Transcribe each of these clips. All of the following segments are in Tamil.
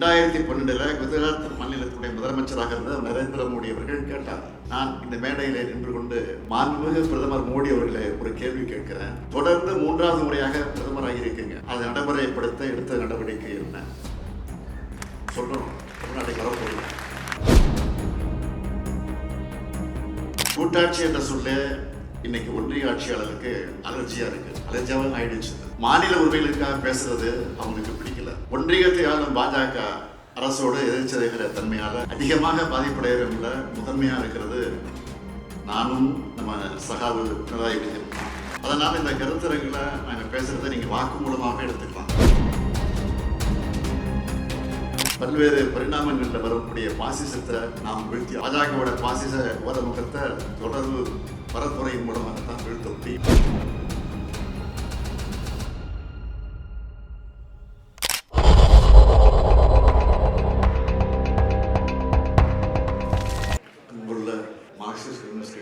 ரெண்டாயிரத்தி பன்னெண்டுல குஜராத் மாநிலத்துடைய முதலமைச்சராக இருந்த நரேந்திர மோடி அவர்கள் கேட்டார். நான் இந்த மேடையில நின்று கொண்டு மாண்புமிகு பிரதமர் மோடி அவர்களை ஒரு கேள்வி கேட்கிறேன். தொடர்ந்து மூன்றாவது முறையாக பிரதமராக இருக்கீங்க. அதை நடைமுறைப்படுத்த எடுத்த நடவடிக்கை என்ன? சொல்லணும். தமிழ்நாட்டை வரப்போகுது கூட்டாட்சி என்ற சொல்ல இன்னைக்கு ஒன்றிய ஆட்சியாளருக்கு அலர்ஜியா இருக்கு. அலர்ஜியாவும் ஆயிடுச்சு. மாநில உரிமைகளுக்காக பேசுறது அவங்களுக்கு பிடிக்கும் ஒன்றியத்தை ஆளும் பாஜக அரசோடு எதிர்ச்சதைகிற தன்மையால அதிகமாக பாதிப்படைகிறவங்கள முதன்மையா இருக்கிறது நானும் நம்ம சகாவு பினராயி விஜயன். இந்த கருத்தரங்களை நாங்கள் பேசுறதை நீங்க வாக்கு மூலமாக எடுத்துக்கலாம். பல்வேறு பரிணாமங்களில் வரக்கூடிய பாசிசத்தை நாம் வீழ்த்தி பாஜகவோட பாசிச ஓரமுகத்தை தொடர்பு பரப்புரையின் மூலமாக தான் வீழ்த்த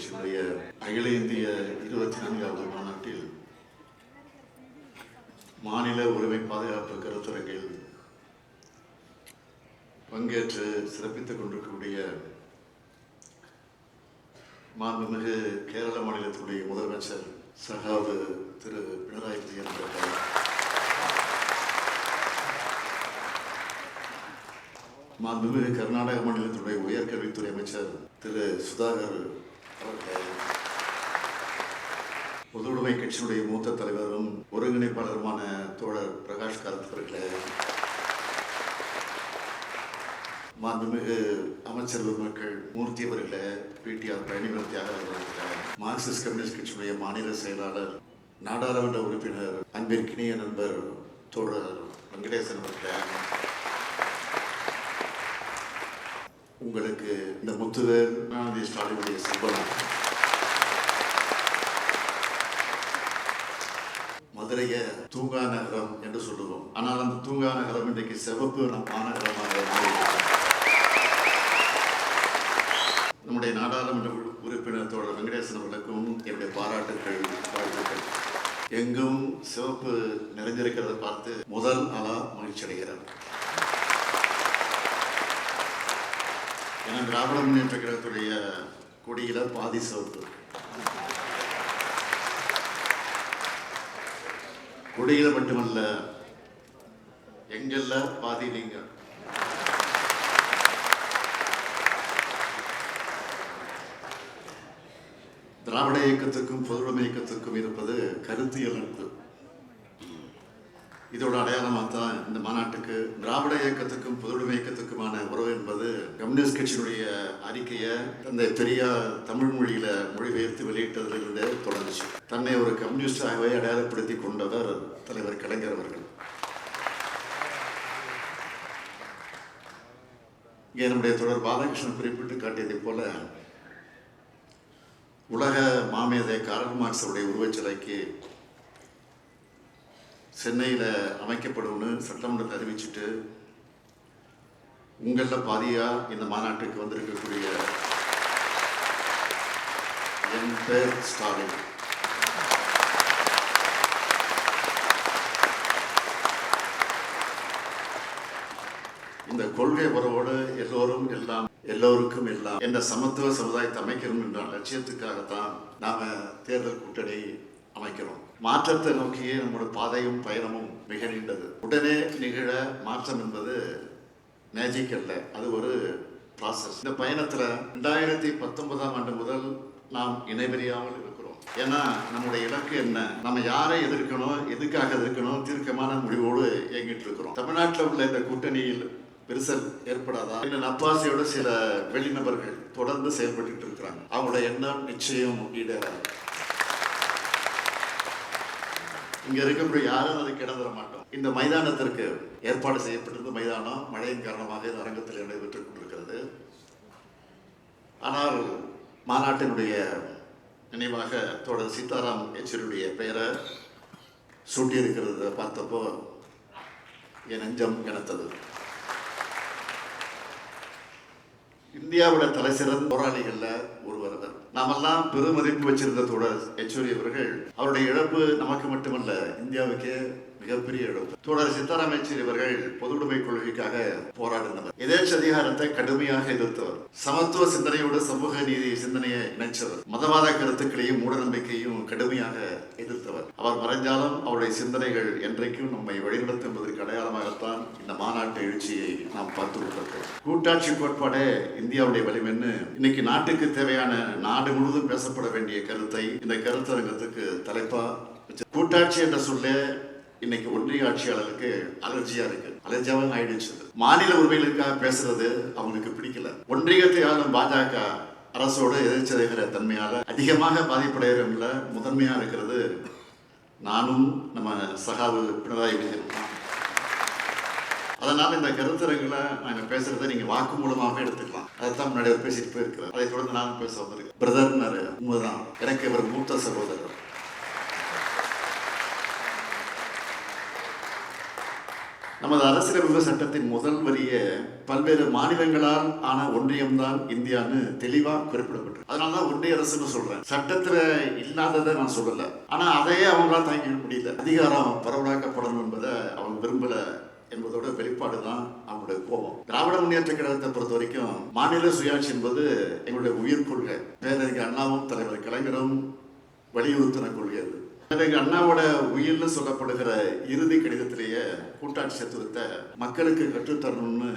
கட்சியினுடைய அகில இந்திய இருபத்தி நான்காவது மாநாட்டில் மாநில உரிமை பாதுகாப்பு கருத்தரங்கில் பங்கேற்று சிறப்பித்துக் கொண்டிருக்கக்கூடிய மாண்புமிகு கேரள மாநிலத்துடைய முதலமைச்சர் சகாவு திரு பினராயி விஜயன் அவர்கள். மாண்புமிகு கர்நாடக மாநிலத்துடைய உயர்கல்வித்துறை அமைச்சர் திரு சுதாகர் பொதுவுடைமை கட்சியினுடைய மூத்த தலைவரும் ஒருங்கிணைப்பாளருமான தோழர் பிரகாஷ் காரத் அவர்களே. மாண்புமிகு அமைச்சர் பெருமக்கள் மூர்த்தி அவர்களே பிடிஆர் பயணிகள் தியாகராஜர் அவர்களே மார்க்சிஸ்ட் கம்யூனிஸ்ட் கட்சியுடைய மாநில செயலாளர் நாடாளுமன்ற உறுப்பினர் அன்பிற்கினிய நண்பர் தோழர் வெங்கடேசன் அவர்களே. உங்களுக்கு இந்த முத்துவேல் கருணாநிதி ஸ்டாலினுடைய சம்பளம் மதுரையை தூங்கா நகரம் என்று சொல்லுவோம். ஆனால் அந்த தூங்கா நகரம் இன்றைக்கு சிவப்பு நம் மாநகரமாக நம்முடைய நாடாளுமன்ற உறுப்பினர் தோழர் வெங்கடேசன் அவர்களுக்கும் என்னுடைய பாராட்டுக்கள் வாழ்த்துக்கள். எங்கும் சிவப்பு நிறைந்திருக்கிறத பார்த்து முதல் ஆளா மகிழ்ச்சி அடைகிறார் ஏன்னா திராவிட முன்னேற்ற கழகத்துடைய கொடியில பாதி சவுத்து கொடியில மட்டுமல்ல எங்கெல்ல பாதி நீங்க. திராவிட இயக்கத்துக்கும் பொதுவுடைமை இயக்கத்துக்கும் இருப்பது கருத்தியல் நட்பு இதோட அடையாளமாக தான் இந்த மாநாட்டுக்கு திராவிட இயக்கத்துக்கும் பொதுவுடைமை இயக்கத்துக்கும் கம்யூனிஸ்ட் கட்சியினுடைய அறிக்கையை அந்த பெரியார் தமிழ் மொழியில மொழிபெயர்த்து வெளியிட்டதிலிருந்தே தொடர்ந்துச்சு. தன்னை ஒரு கம்யூனிஸ்டாகவே அடையாளப்படுத்தி கொண்டவர் தலைவர் கலைஞர் அவர்கள். இங்கே நம்முடைய தொடர் பாலகிருஷ்ணன் குறிப்பிட்டு காட்டியதைப் போல உலக மாமேதை காரல் மார்க்ஸுடைய உருவச்சிலைக்கு சென்னையில் அமைக்கப்படும்னு சட்டமன்றத்தை அறிவிச்சுட்டு உங்களில் பாதியாக இந்த மாநாட்டுக்கு வந்திருக்கக்கூடிய என் பேர் ஸ்டாலின். இந்த கொள்கை உறவோடு எல்லோரும் எல்லாம் எல்லோருக்கும் எல்லாம் என்ற சமத்துவ சமுதாயத்தை அமைக்கணும் என்ற லட்சியத்துக்காகத்தான் நாம தேர்தல் கூட்டணி அமைக்கிறோம். மாற்றத்தை நோக்கியே நம்முடைய பாதையும் பயணமும் மிக நீண்டது. உடனே நிகழ மாற்றம் என்பது மேஜிக் அல்ல. அது ஒரு ப்ராசஸ் இந்த பயணத்தில் ரெண்டாயிரத்தி பத்தொன்பதாம் ஆண்டு முதல் நாம் இணைவெறியாமல் இருக்கிறோம். ஏன்னா நம்முடைய இலக்கு என்ன? நம்ம யாரை எதிர்க்கணும்? எதுக்காக எதிர்க்கணும்? தீர்க்கமான முடிவோடு இயங்கிட்டு இருக்கிறோம். தமிழ்நாட்டில் உள்ள இந்த கூட்டணியில் விரிசல் ஏற்படாதா? இல்லை நப்பாசியோட சில வெளிநபர்கள் தொடர்ந்து செயல்பட்டு இருக்கிறாங்க. அவங்களோட எண்ணம் நிச்சயம் ஈடேறாது இங்க இருக்கக்கூடிய யாரும் அதை கிடந்துட மாட்டோம். இந்த மைதானத்திற்கு ஏற்பாடு செய்யப்பட்டிருந்த மைதானம் மழையின் காரணமாக இந்த அரங்கத்தில் நடைபெற்றுக் கொண்டிருக்கிறது. ஆனால் மாநாட்டினுடைய நினைவாக தோழர் சீதாராம் யெச்சூரியுடைய பெயரை சூட்டியிருக்கிறத பார்த்தப்போ என் நெஞ்சம் கிடத்தது இந்தியாவோட தலைசிறந்த போராளிகளில் ஒருவர் அவர். நாமெல்லாம் பெருமதிப்பு வச்சிருந்த தோழர் யெச்சூரி அவர்கள் அவருடைய இழப்பு நமக்கு மட்டுமல்ல இந்தியாவுக்கே மிகப்பெரிய இழப்பு. தோழர் சித்தாராம் யெச்சூரி அவர்கள் பொதுவுடைமை கொள்கைக்காக போராடினவர். எதேச்ச அதிகாரத்தை கடுமையாக எதிர்த்தவர். சமத்துவ சிந்தனையோடு சமூக நீதி சிந்தனையை இணைச்சவர். மதவாத கருத்துக்களையும் மூட நம்பிக்கையும் கடுமையாக எதிர்த்தவர். அவர் மறைஞ்சாலும் அவருடைய சிந்தனைகள் என்றைக்கும் நம்மை வழிநடத்தும் என்பதற்கு அடையாளமாகத்தான் இந்த மாநாட்டு எழுச்சியை நாம் பார்த்து கொண்டிருக்கிறோம். கூட்டாட்சி கோட்பாடே இந்தியாவுடைய வலிமைன்னு இன்னைக்கு நாட்டுக்கு தேவையான நாடு முழுவதும் பேசப்பட வேண்டிய கருத்தை இந்த கருத்தரங்கத்துக்கு தலைப்பா கூட்டாட்சி என்ற சொல்ல இன்னைக்கு ஒன்றிய ஆட்சியாளருக்கு அலர்ஜியா இருக்கு. அலர்ஜியாவும் ஆயிடுச்சு. மாநில உரிமைகளுக்காக பேசுறது அவங்களுக்கு பிடிக்கல. ஒன்றியத்தை ஆளும் பாஜக அரசோட எதிர்ச்சதைகிற தன்மையால அதிகமாக பாதிப்படைகிறவங்கள முதன்மையா இருக்கிறது நானும் நம்ம சகாவு பினராயி விஜயன். அதனால இந்த கருத்தரங்களை நாங்க பேசுகிறத நீங்க வாக்கு மூலமாகவே எடுத்துக்கலாம். அதைத்தான் முன்னாடி அவர் பேசிட்டு போயிருக்கிறார். அதை தொடர்ந்து நானும் பேச வந்திருக்கேன். பிரதர்னாரு உண்மைதான். எனக்கு இவர் மூத்த சகோதரர். நமது அரசியலமைப்பு சட்டத்தின் முதல் வரிய பல்வேறு மாநிலங்களால் ஆன ஒன்றியம்தான் இந்தியான்னு தெளிவா குறிப்பிடப்பட்டது அதனால தான் ஒன்றிய அரசுன்னு சொல்றேன். சட்டத்துல இல்லாததை நான் சொல்லல. ஆனா அதையே அவங்களால தாங்கிக்க முடியல. அதிகாரம் பரவலாக்கப்படணும் என்பதை அவங்க விரும்பல. என்பதோட வெளிப்பாடு தான் அவங்களுடைய கோபம். திராவிட முன்னேற்ற கழகத்தை பொறுத்த வரைக்கும் மாநில சுயாட்சி என்பது எங்களுடைய உயிர் கொள்கை. பேரறிஞர் அண்ணாவும் தலைவர் கலைஞரும் வலியுறுத்தின கொள்கை அது அண்ணாவோட உயிர்னு சொல்லப்படுகிற இறுதி கடிதத்திலேயே கூட்டாட்சி சத்துவத்தை மக்களுக்கு கற்றுத்தரணும்னு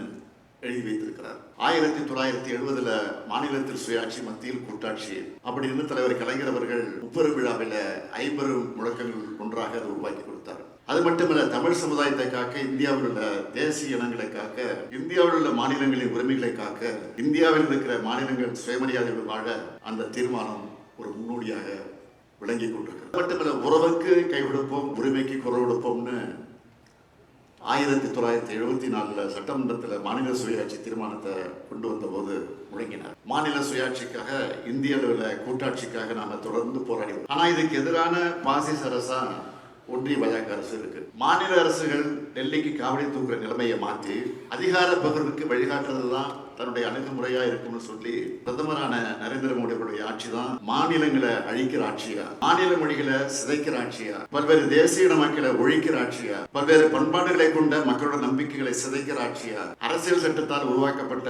எழுதி வைத்திருக்கிறார். ஆயிரத்தி தொள்ளாயிரத்தி எழுபதுல மாநிலத்தில் சுயாட்சி மத்தியில் கூட்டாட்சி. அப்படின்னு தலைவர் கலைஞர் அவர்கள் முப்பெரும் விழாவில் ஐம்பெரும் முழக்கங்கள் ஒன்றாக அதை உருவாக்கி கொடுத்தார். அது மட்டுமல்ல தமிழ் சமுதாயத்தை காக்க இந்தியாவில் உள்ள தேசிய இனங்களை காக்க இந்தியாவில் உள்ள மாநிலங்களின் உரிமைகளை காக்க இந்தியாவில் இருக்கிற மாநிலங்கள் சுயமரியாதைகள் வாழ அந்த தீர்மானம் ஒரு முன்னோடியாக விளங்கி கொண்டிருக்கிறது. மட்டுமல்ல உறவுக்கு கை கொடுப்போம் உரிமைக்கு குரல் கொடுப்போம்னு ஆயிரத்தி தொள்ளாயிரத்தி எழுபத்தி நாலில் சட்டமன்றத்தில் மாநில சுயாட்சி தீர்மானத்தை கொண்டு வந்த போது முழங்கினார். மாநில சுயாட்சிக்காக இந்திய அளவில் கூட்டாட்சிக்காக நாங்கள் தொடர்ந்து போராடி ஆனால் இதுக்கு எதிரான பாசிஸ் அரசா ஒன்றிய பாஜக அரசு இருக்கு. மாநில அரசுகள் டெல்லிக்கு காவடி தூங்குற நிலைமையை மாற்றி அதிகார பகிர்வுக்கு வழிகாட்டுறது தான் தன்னுடைய அணுகுமுறையா இருக்கும்னு சொல்லி பிரதமரான நரேந்திர மோடியுடைய ஆட்சி தான் மாநிலங்களை அழிக்கிற ஆட்சியா மாநில மொழிகளை சிதைக்கிற ஆட்சியா பல்வேறு தேசிய இன மக்களை ஒழிக்கிற ஆட்சியா பல்வேறு பண்பாடுகளை கொண்ட மக்களோட நம்பிக்கைகளை சிதைக்கிற ஆட்சியா அரசியல் சட்டத்தால் உருவாக்கப்பட்ட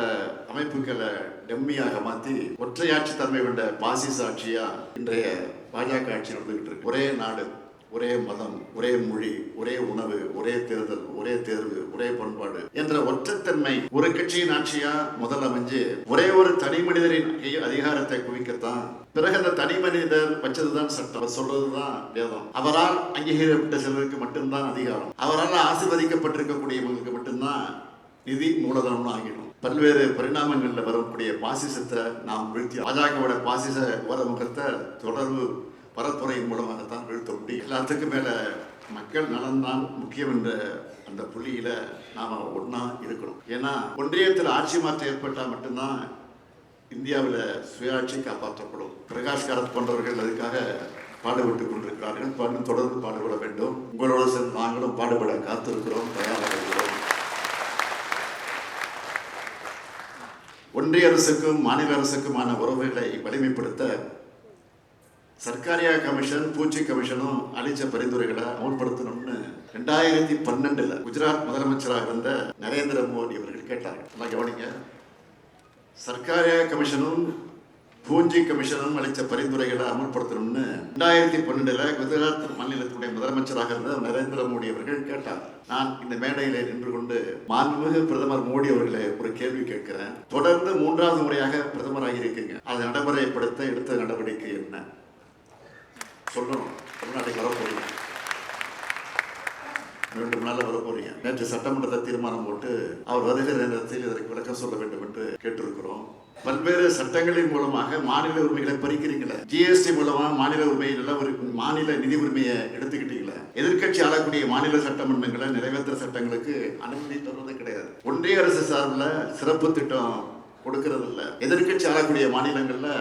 அமைப்புகளை டெம்மியாக மாத்தி ஒற்றையாட்சி தன்மை கொண்ட பாசிச ஆட்சியா இன்றைய பாஜக ஆட்சி நடந்துகிட்டு இருக்கு. ஒரே நாடு. ஒரே மதம் ஒரே மொழி ஒரே உணவு ஒரே தேர்தல் ஒரே தேர்வு ஒரே பண்பாடு என்ற ஒற்றத்தன்மை ஒரு கட்சியின் ஆட்சியா முதல் அமைஞ்சு ஒரே ஒரு தனி மனிதரின் அதிகாரத்தை குவிக்கத்தான் பிறகு அந்த தனி மனிதர் வச்சதுதான் சட்டம். சொல்றதுதான் வேதம். அவரால் அங்கீகரிக்கப்பட்ட சிலருக்கு மட்டும்தான் அதிகாரம். அவரால் ஆசிர்வதிக்கப்பட்டிருக்கக்கூடியவங்களுக்கு மட்டும்தான் நிதி மூலதனம்னு ஆகிடும். பல்வேறு பரிணாமங்களில் வரக்கூடிய பாசிசத்தை நாம் வீழ்த்தி பாஜகவோட பாசிச ஓரமுகத்தை தொடர்பு பரப்புரையின் மூலமாகத்தான் வீழ்த்த முடியும் எல்லாத்துக்கும் மேலே மக்கள் நலன்தான் முக்கியம் என்ற அந்த புள்ளியில நாம ஒன்றா இருக்கணும். ஏன்னா ஒன்றியத்தில் ஆட்சி மாற்றம் ஏற்பட்டால் மட்டும்தான் இந்தியாவில் சுயாட்சி காப்பாற்றப்படும். பிரகாஷ் காரத் போன்றவர்கள் அதுக்காக பாடுபட்டு கொண்டிருக்கிறார்கள். பாடு தொடர்ந்து பாடுபட வேண்டும். உங்களோட சேர்ந்து நாங்களும் பாடுபட காத்திருக்கிறோம் தயாராக இருக்கிறோம். ஒன்றிய அரசுக்கும் மாநில அரசுக்குமான உறவுகளை வலிமைப்படுத்த சர்க்காரியா கமிஷன் பூச்சி கமிஷனும் அளிச்ச பரிந்துரைகளை அமல்படுத்தணும்னு ரெண்டாயிரத்தி பன்னெண்டுல குஜராத் முதலமைச்சராக இருந்த நரேந்திர மோடி அவர்கள் கேட்டார்கள். நல்லா கவனிங்க. சர்க்காரியா கமிஷனும் பூஞ்சி கமிஷனும் அளித்த பரிந்துரைகளை அமல்படுத்தணும்னு ரெண்டாயிரத்தி பன்னெண்டுல குஜராத் மாநிலத்துடைய முதலமைச்சராக இருந்த நரேந்திர மோடி அவர்கள் கேட்டார். நான் இந்த மேடையில நின்று கொண்டு மாண்புமிகு பிரதமர் மோடி அவர்களை ஒரு கேள்வி கேட்கிறேன். தொடர்ந்து மூன்றாவது முறையாக பிரதமராக இருக்கீங்க. அதை நடைமுறைப்படுத்த எடுத்த நடவடிக்கை என்ன? சொல்லணும் தமிழ்நாட்டுக்கு வர ரெண்டு நாளில் வர போறீங்க நேற்று சட்டமன்றத்தை தீர்மானம் போட்டு அவர் வருகிற நேரத்தில் இதற்கு விளக்கம் சொல்ல வேண்டும் என்று கேட்டிருக்கிறோம். பல்வேறு சட்டங்களின் மூலமாக மாநில உரிமைகளை பறிக்கிறீங்களே? ஜிஎஸ்டி மூலமாக மாநில உரிமை நல்ல ஒரு மாநில நிதி உரிமையை எடுத்துக்கிட்டீங்களே? எதிர்க்கட்சி ஆளக்கூடிய மாநில சட்டமன்றங்களை நிறைவேற்ற சட்டங்களுக்கு அனுமதி தருவது கிடையாது. ஒன்றிய அரசு சார்பில் சிறப்பு திட்டம் கொடுக்கறது இல்லை எதிர்க்கட்சி ஆளக்கூடிய மாநிலங்களில்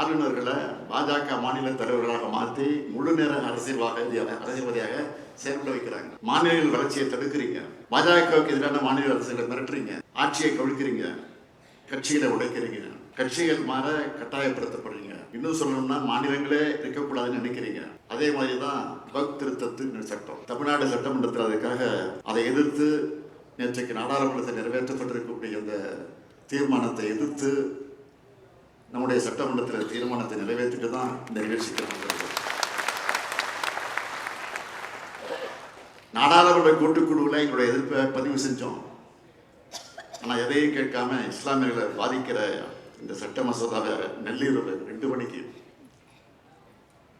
ஆளுநர்களை பாஜக மாநில தலைவர்களாக மாற்றி முழு நேர அரசியல்வாக அரசியல்வாதியாக செயல்பட வைக்கிறாங்க. மாநில வளர்ச்சியை தடுக்கிறீங்க. பாஜகவுக்கு எதிரான மாநில அரசுகளை மிரட்டுறீங்க. ஆட்சியை கவிழ்க்கிறீங்க. கட்சிகளை உடைக்கிறீங்க. கட்சிகள் மாற கட்டாயப்படுத்தப்படுறீங்க. இன்னும் சொல்லணும்னா மாநிலங்களே இருக்கக்கூடாதுன்னு நினைக்கிறீங்க. அதே மாதிரி தான் வக் திருத்தத்தின் சட்டம். தமிழ்நாடு சட்டமன்றத்தில் அதுக்காக அதை எதிர்த்து நேற்றைக்கு நாடாளுமன்றத்தில் நிறைவேற்றப்பட்டிருக்கக்கூடிய அந்த தீர்மானத்தை எதிர்த்து நம்முடைய சட்டமன்றத்தில் தீர்மானத்தை நிறைவேற்றிட்டு தான் இந்த நிகழ்ச்சிக்கு நாடாளுமன்ற கூட்டுக்குழுவில் எங்களுடைய எதிர்ப்பை பதிவு செஞ்சோம். ஆனால் எதையும் கேட்காம இஸ்லாமியர்களை பாதிக்கிற இந்த சட்ட மசோதாவை நள்ளிரவு ரெண்டு மணிக்கு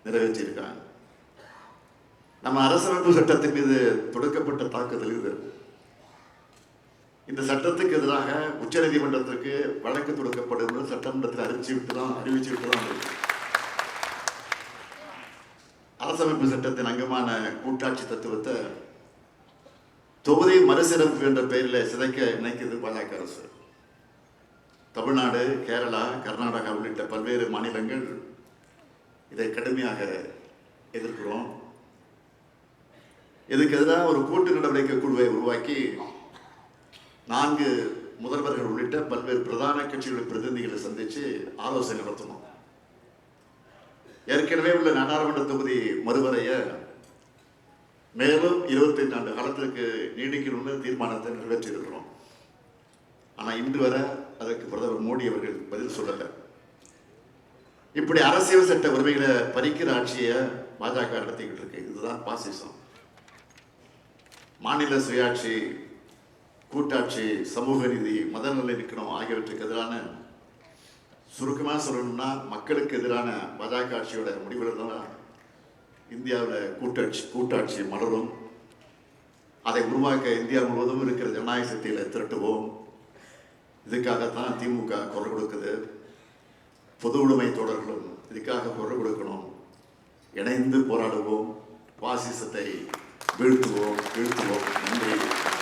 நிறைவேற்றியிருக்காங்க. நம்ம அரசமைப்பு சட்டத்தின் மீது தொடுக்கப்பட்ட தாக்குதல் இது. இந்த சட்டத்துக்கு எதிராக உச்சநீதிமன்றத்திற்கு வழக்கு தொடுக்கப்படும் சட்டமன்றத்தில் அறிவிச்சு விட்டு தான் அறிவிச்சு விட்டு தான் அரசமைப்பு சட்டத்தின் அங்கமான கூட்டாட்சி தத்துவத்தை தொகுதி மறுசீரமைப்பு என்ற பெயரில் சிதைக்க நினைக்கிறது பாஜக அரசு. தமிழ்நாடு கேரளா கர்நாடகா உள்ளிட்ட பல்வேறு மாநிலங்கள் இதை கடுமையாக எதிர்க்கிறோம். இதுக்கு எதிராக ஒரு கூட்டு நடவடிக்கை குழுவை உருவாக்கி நான்கு முதல்வர்கள் உள்ளிட்ட பல்வேறு பிரதான கட்சிகளின் பிரதிநிதிகளை சந்தித்து ஆலோசனை நடத்தணும். ஏற்கனவே உள்ள நாடாளுமன்ற தொகுதி மறுவரைய மேலும் இருபத்தைந்து ஆண்டு காலத்திற்கு நீடிக்கணும்னு தீர்மானத்தை நிறைவேற்றியிருக்கிறோம். ஆனால் இன்று வரை அதற்கு பிரதமர் மோடி அவர்கள் பதில் சொல்லலை. இப்படி அரசியல் சட்ட உரிமைகளை பறிக்கிற ஆட்சியை பாஜக நடத்திக்கிட்டு இருக்கு. இதுதான் பாசிசம். மாநில சுயாட்சி கூட்டாட்சி சமூக நீதி மத நல்லிணக்கம் ஆகியவற்றுக்கு எதிரான சுருக்கமாக சொல்லணும்னா மக்களுக்கு எதிரான பாஜக ஆட்சியோட முடிவுகள் தான் இந்தியாவில் கூட்டாட்சி கூட்டாட்சி மலரும். அதை உருவாக்க இந்தியா முழுவதும் இருக்கிற ஜனநாயக சக்தியில் திரட்டுவோம். இதுக்காகத்தான் திமுக குரல் கொடுக்குது. பொது உடைமை தொடர்களும் இதுக்காக குரல் கொடுக்கணும். இணைந்து போராடுவோம். பாசிசத்தை வீழ்த்துவோம் வீழ்த்துவோம். நன்றி.